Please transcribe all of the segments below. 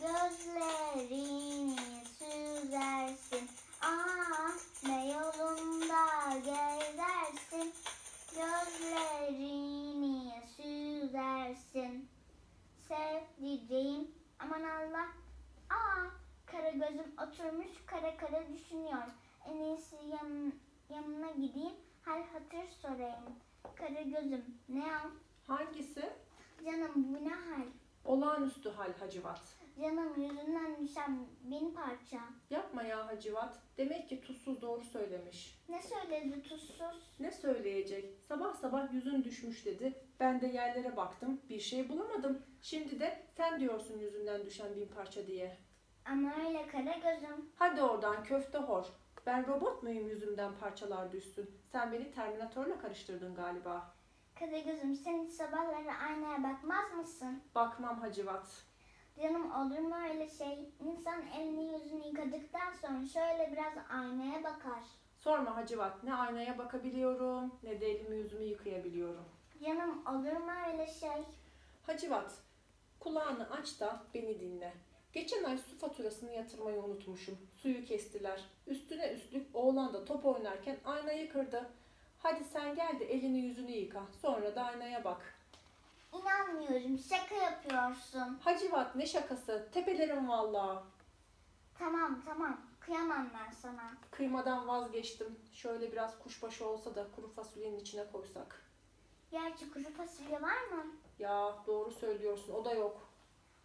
Gözlerini süzersin. Ah ne yolunda gezersin. Gözlerini süzersin. Sev diyeceğim. Aman Allah. Aa kara gözüm oturmuş kara kara düşünüyor. En iyisi yan, yanına gideyim. Hal hatır sorayım. Kara gözüm ne al? Hangisi? Canım bu ne hal? Olağanüstü hal Hacivat. Canım yüzünden düşen bin parça. Yapma ya Hacivat. Demek ki tuzsuz doğru söylemiş. Ne söyledi tuzsuz? Ne söyleyecek? Sabah sabah yüzün düşmüş dedi. Ben de yerlere baktım. Bir şey bulamadım. Şimdi de sen diyorsun yüzünden düşen bin parça diye. Ama öyle kara gözüm. Hadi oradan köfte hor. Ben robot muyum yüzümden parçalar düşsün? Sen beni Terminatörle karıştırdın galiba. Kara gözüm sen hiç sabahları aynaya bakmaz mısın? Bakmam Hacivat. Canım olur mu öyle şey? İnsan elini yüzünü yıkadıktan sonra şöyle biraz aynaya bakar. Sorma Hacivat. Ne aynaya bakabiliyorum ne de elimi yüzümü yıkayabiliyorum. Canım olur mu öyle şey? Hacivat, kulağını aç da beni dinle. Geçen ay su faturasını yatırmayı unutmuşum. Suyu kestiler. Üstüne üstlük oğlan da top oynarken aynayı kırdı. Hadi sen gel de elini yüzünü yıka. Sonra da aynaya bak. İnanmıyorum şaka yapıyorsun. Hacivat ne şakası. Tepelerim vallahi. Tamam tamam kıyamam ben sana. Kıymadan vazgeçtim. Şöyle biraz kuşbaşı olsa da kuru fasulyenin içine koysak. Gerçi kuru fasulye var mı? Ya doğru söylüyorsun o da yok.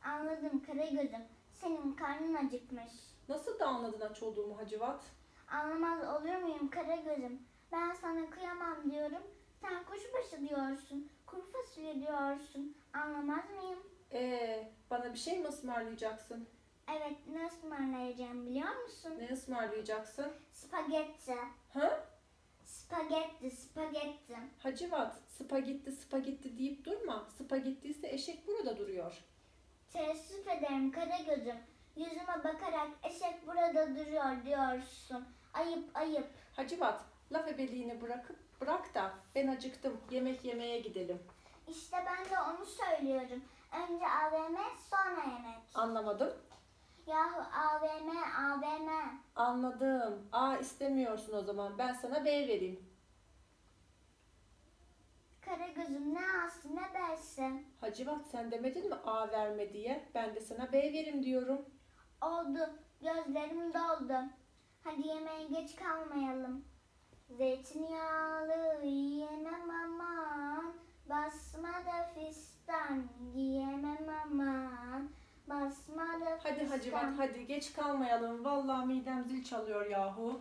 Anladım kara gözüm. Senin karnın acıkmış. Nasıl da anladın aç olduğumu Hacivat? Anlamaz olur muyum kara gözüm? Ben sana kıyamam diyorum. Sen kuşbaşı diyorsun. Kuru fasulye diyorsun. Anlamaz mıyım? Ee, bana bir şey mi ısmarlayacaksın? Evet ne ısmarlayacağım biliyor musun? Ne ısmarlayacaksın? Spagetti. Ha? Spagetti, spagetti. Hacivat, spagetti spagetti deyip durma. Spagetti ise eşek burada duruyor. Teessüf ederim kara gözüm. Yüzüme bakarak eşek burada duruyor diyorsun. Ayıp ayıp. Hacivat, laf ebeliğini bırakıp bırak da ben acıktım. Yemek yemeye gidelim. İşte ben de onu söylüyorum. Önce AVM sonra yemek. Anlamadım. Yahu AVM AVM. Anladım. A istemiyorsun o zaman. Ben sana B vereyim. Kara gözüm ne alsın ne dersin? Hacivat sen demedin mi A verme diye? Ben de sana B verim diyorum. Oldu. Gözlerim doldu. Hadi yemeğe geç kalmayalım. Zeytinyağlı yiyemem aman. Basma da fistan giyemem aman. Basma da fistan. Hadi Hacivat hadi geç kalmayalım. Vallahi midem zil çalıyor yahu.